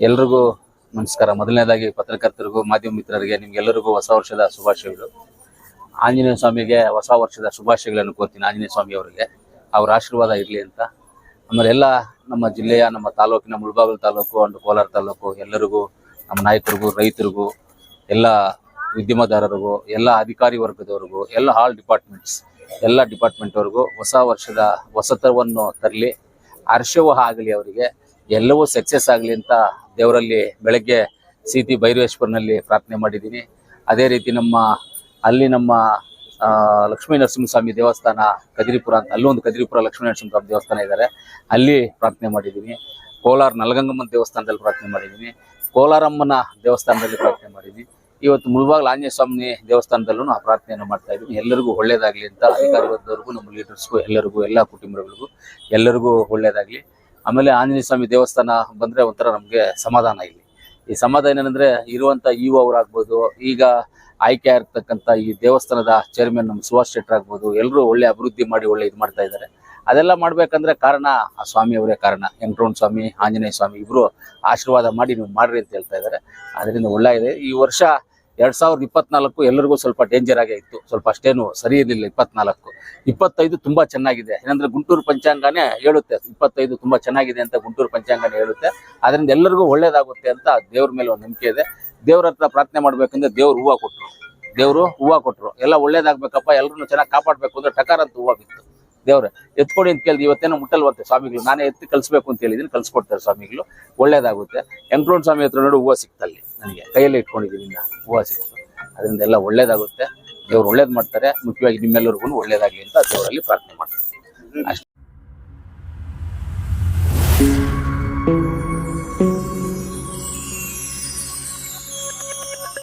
ಎಲ್ರಿಗೂ ನಮಸ್ಕಾರ. ಮೊದಲನೇದಾಗಿ ಪತ್ರಕರ್ತರಿಗೂ, ಮಾಧ್ಯಮ ಮಿತ್ರರಿಗೆ ನಿಮ್ಗೆಲ್ಲರಿಗೂ ಹೊಸ ವರ್ಷದ ಶುಭಾಶಯಗಳು. ಆಂಜನೇಯ ಸ್ವಾಮಿಗೆ ಹೊಸ ವರ್ಷದ ಶುಭಾಶಯಗಳನ್ನು ಕೋರ್ತೀನಿ ಆಂಜನೇಯ ಸ್ವಾಮಿ ಅವರಿಗೆ. ಅವ್ರ ಆಶೀರ್ವಾದ ಇರಲಿ ಅಂತ. ಆಮೇಲೆ ಎಲ್ಲ ನಮ್ಮ ಜಿಲ್ಲೆಯ, ನಮ್ಮ ತಾಲೂಕಿನ ಮುಳಬಾಗಿಲು ತಾಲೂಕು ಅಂಡ್ ಕೋಲಾರ ತಾಲೂಕು ಎಲ್ಲರಿಗೂ, ನಮ್ಮ ನಾಯಕರಿಗೂ, ರೈತರಿಗೂ, ಎಲ್ಲ ಉದ್ಯಮದಾರರಿಗೂ, ಎಲ್ಲ ಅಧಿಕಾರಿ ವರ್ಗದವರಿಗೂ, ಎಲ್ಲ ಆಲ್ ಡಿಪಾರ್ಟ್ಮೆಂಟ್ಸ್ ಎಲ್ಲ ಡಿಪಾರ್ಟ್ಮೆಂಟ್ವರೆಗೂ ಹೊಸ ವರ್ಷದ ಹೊಸತವನ್ನು ತರಲಿ. ಹರ್ಷವೂ ಆಗಲಿ ಅವರಿಗೆ. ಎಲ್ಲವೂ ಸಕ್ಸಸ್ ಆಗಲಿ ಅಂತ ದೇವರಲ್ಲಿ ಬೆಳಗ್ಗೆ ಸೀತಿ ಭೈರವೇಶ್ವರನಲ್ಲಿ ಪ್ರಾರ್ಥನೆ ಮಾಡಿದ್ದೀನಿ. ಅದೇ ರೀತಿ ನಮ್ಮ, ಅಲ್ಲಿ ನಮ್ಮ ಲಕ್ಷ್ಮೀ ನರಸಿಂಹಸ್ವಾಮಿ ದೇವಸ್ಥಾನ ಕದಿರಿಪುರ ಅಂತ, ಅಲ್ಲೊಂದು ಕದಿರಿಪುರ ಲಕ್ಷ್ಮೀ ನರಸಿಂಹಸ್ವಾಮಿ ದೇವಸ್ಥಾನ ಇದ್ದಾರೆ ಅಲ್ಲಿ ಪ್ರಾರ್ಥನೆ ಮಾಡಿದ್ದೀನಿ. ಕೋಲಾರ ನಲಗಂಗಮ್ಮನ ದೇವಸ್ಥಾನದಲ್ಲಿ ಪ್ರಾರ್ಥನೆ ಮಾಡಿದ್ದೀನಿ. ಕೋಲಾರಮ್ಮನ ದೇವಸ್ಥಾನದಲ್ಲಿ ಪ್ರಾರ್ಥನೆ ಮಾಡಿದ್ದೀನಿ. ಇವತ್ತು ಮುಳಬಾಗಿಲು ಆಂಜನೇಯ ಸ್ವಾಮಿ ದೇವಸ್ಥಾನದಲ್ಲೂ ಆ ಪ್ರಾರ್ಥನೆಯನ್ನು ಮಾಡ್ತಾ ಇದ್ದೀನಿ. ಎಲ್ಲರಿಗೂ ಒಳ್ಳೇದಾಗಲಿ ಅಂತ ಅಧಿಕಾರಿ ವರ್ಗದವ್ರಿಗೂ ನಮ್ಮ ಲೀಡರ್ಸ್ಗೂ ಎಲ್ಲರಿಗೂ, ಎಲ್ಲ ಕುಟುಂಬಗಳಿಗೂ ಎಲ್ಲರಿಗೂ ಒಳ್ಳೇದಾಗ್ಲಿ. ಆಮೇಲೆ ಆಂಜನೇಯ ಸ್ವಾಮಿ ದೇವಸ್ಥಾನ ಬಂದ್ರೆ ಒಂಥರ ನಮಗೆ ಸಮಾಧಾನ ಇಲ್ಲಿ. ಈ ಸಮಾಧಾನ ಏನಂದ್ರೆ ಇರುವಂತ ಇ ಅವರಾಗ್ಬೋದು, ಈಗ ಆಯ್ಕೆ ಆಗಿರ್ತಕ್ಕಂಥ ಈ ದೇವಸ್ಥಾನದ ಚೇರ್ಮನ್ ನಮ್ಮ ಸುಭಾಷ್ ಶೆಟ್ಟರ್ ಆಗ್ಬೋದು ಎಲ್ಲರೂ ಒಳ್ಳೆ ಅಭಿವೃದ್ಧಿ ಮಾಡಿ ಒಳ್ಳೆ ಇದು ಮಾಡ್ತಾ ಇದ್ದಾರೆ ಅದೆಲ್ಲ ಮಾಡ್ಬೇಕಂದ್ರೆ ಕಾರಣ ಆ ಸ್ವಾಮಿ ಅವರೇ ಕಾರಣ ವೆಂಕಟರಮಣ ಸ್ವಾಮಿ, ಆಂಜನೇಯ ಸ್ವಾಮಿ ಇಬ್ರು ಆಶೀರ್ವಾದ ಮಾಡಿ ನೀವು ಮಾಡ್ರಿ ಅಂತ ಹೇಳ್ತಾ ಇದ್ದಾರೆ ಅದರಿಂದ ಒಳ್ಳೆ ಇದೆ ಈ ವರ್ಷ ಎರಡ್ ಸಾವಿರದ ಇಪ್ಪತ್ನಾಲ್ಕು ಎಲ್ಲರಿಗೂ ಸ್ವಲ್ಪ ಡೇಂಜರ್ ಆಗೇ ಇತ್ತು. ಸ್ವಲ್ಪ ಅಷ್ಟೇನು ಸರಿ ಇರಲಿಲ್ಲ ಇಪ್ಪತ್ನಾಲ್ಕು. ಇಪ್ಪತ್ತೈದು ತುಂಬಾ ಚೆನ್ನಾಗಿದೆ. ಏನಂದ್ರೆ ಗುಂಟೂರು ಪಂಚಾಂಗನೇ ಹೇಳುತ್ತೆ, ಇಪ್ಪತ್ತೈದು ತುಂಬಾ ಚೆನ್ನಾಗಿದೆ ಅಂತ ಗುಂಟೂರು ಪಂಚಾಂಗನೇ ಹೇಳುತ್ತೆ. ಅದರಿಂದ ಎಲ್ಲರಿಗೂ ಒಳ್ಳೇದಾಗುತ್ತೆ ಅಂತ ದೇವ್ರ ಮೇಲೆ ಒಂದು ನಂಬಿಕೆ ಇದೆ. ದೇವ್ರ ಹತ್ರ ಪ್ರಾರ್ಥನೆ ಮಾಡ್ಬೇಕಂದ್ರೆ ದೇವ್ರು ಹೂವು ಕೊಟ್ರು. ದೇವ್ರು ಹೂವು ಕೊಟ್ರು. ಎಲ್ಲ ಒಳ್ಳೇದಾಗ್ಬೇಕಪ್ಪ ಎಲ್ಲರನ್ನು ಚೆನ್ನಾಗಿ ಕಾಪಾಡ್ಬೇಕು ಅಂದ್ರೆ ಟಕಾರ ಅಂತ ಹೂವು ಬಿತ್ತು. ದೇವ್ರೆ, ಎತ್ಕೊಡಿ ಅಂತ ಕೇಳಿದ್ವಿ ಇವತ್ತೇನೋ ಮುಟ್ಟಲ್ವಂತೆ ಸ್ವಾಮಿಗಳು. ನಾನೇ ಎತ್ತಿ ಕಲಿಸ್ಬೇಕು ಅಂತ ಹೇಳಿದೀನಿ ಕಲ್ಸ್ಕೊಡ್ತಾರೆ ಸ್ವಾಮಿಗಳು. ಒಳ್ಳೇದಾಗುತ್ತೆ. ವೆಂಕಟರಮಣ ಸ್ವಾಮಿ ಹತ್ರ ನೋಡಿ ಹೂವು ಸಿಕ್ತಲ್ಲಿ ನನಗೆ. ಕೈಯಲ್ಲಿ ಇಟ್ಕೊಂಡಿದ್ದೀನಿ ಹೂವು ಸಿಕ್ತು. ಅದರಿಂದ ಎಲ್ಲ ಒಳ್ಳೇದಾಗುತ್ತೆ. ದೇವ್ರು ಒಳ್ಳೇದು ಮಾಡ್ತಾರೆ. ಮುಖ್ಯವಾಗಿ ನಿಮ್ಮೆಲ್ಲರಿಗೂ ಒಳ್ಳೇದಾಗಲಿ ಅಂತ ದೇವರಲ್ಲಿ ಪ್ರಾರ್ಥನೆ ಮಾಡ್ತೀನಿ. ಅಷ್ಟೇ.